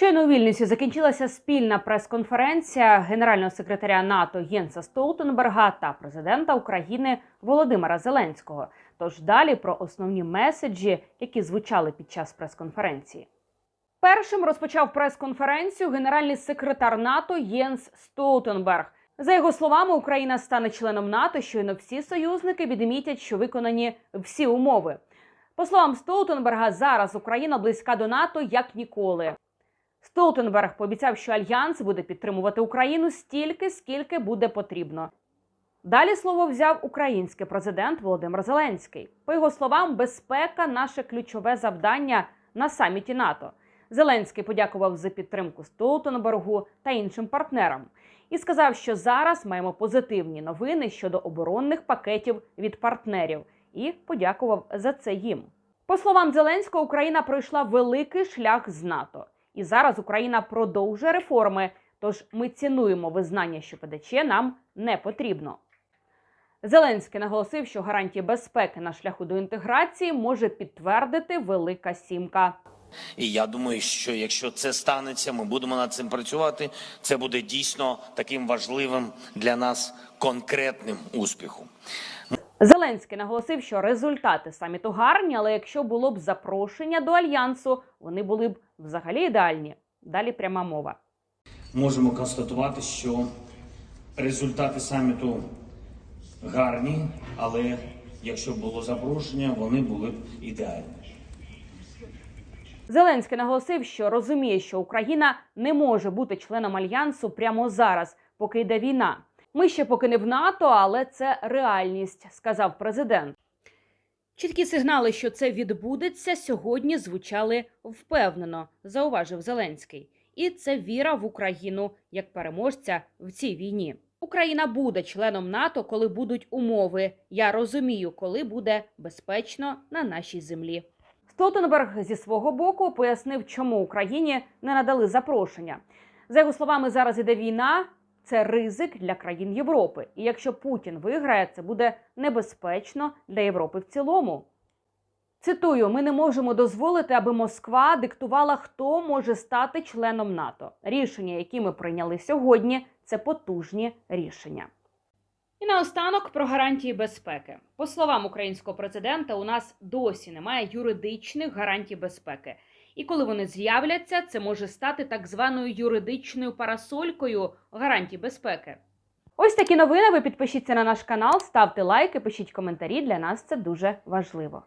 Щойно у Вільнюсі закінчилася спільна прес-конференція генерального секретаря НАТО Єнса Столтенберга та президента України Володимира Зеленського. Тож далі про основні меседжі, які звучали під час прес-конференції. Першим розпочав прес-конференцію генеральний секретар НАТО Єнс Столтенберг. За його словами, Україна стане членом НАТО, щойно всі союзники відмітять, що виконані всі умови. По словам Столтенберга, зараз Україна близька до НАТО як ніколи. Столтенберг пообіцяв, що альянс буде підтримувати Україну стільки, скільки буде потрібно. Далі слово взяв український президент Володимир Зеленський. По його словам, безпека наше ключове завдання на саміті НАТО. Зеленський подякував за підтримку Столтенбергу та іншим партнерам і сказав, що зараз маємо позитивні новини щодо оборонних пакетів від партнерів, і подякував за це їм. По словам Зеленського, Україна пройшла великий шлях з НАТО, і зараз Україна продовжує реформи. Тож ми цінуємо визнання, що ПДЧ нам не потрібно. Зеленський наголосив, що гарантії безпеки на шляху до інтеграції може підтвердити Велика Сімка. І я думаю, що якщо це станеться, ми будемо над цим працювати. Це буде дійсно таким важливим для нас конкретним успіхом. Зеленський наголосив, що результати саміту гарні, але якщо було б запрошення до альянсу, вони були б взагалі ідеальні. Далі пряма мова. Можемо констатувати, що результати саміту гарні, але якщо б було запрошення, вони були б ідеальні. Зеленський наголосив, що розуміє, що Україна не може бути членом альянсу прямо зараз, поки йде війна. Ми ще поки не в НАТО, але це реальність, сказав президент. Чіткі сигнали, що це відбудеться, сьогодні звучали впевнено, зауважив Зеленський. І це віра в Україну як переможця в цій війні. Україна буде членом НАТО, коли будуть умови. Я розумію, коли буде безпечно на нашій землі. Столтенберг зі свого боку пояснив, чому Україні не надали запрошення. За його словами, зараз іде війна. Це ризик для країн Європи. І якщо Путін виграє, це буде небезпечно для Європи в цілому. Цитую: ми не можемо дозволити, аби Москва диктувала, хто може стати членом НАТО. Рішення, які ми прийняли сьогодні, це потужні рішення. І наостанок про гарантії безпеки. По словам українського президента, у нас досі немає юридичних гарантій безпеки. І коли вони з'являться, це може стати так званою юридичною парасолькою гарантій безпеки. Ось такі новини. Ви підпишіться на наш канал, ставте лайки, пишіть коментарі. Для нас це дуже важливо.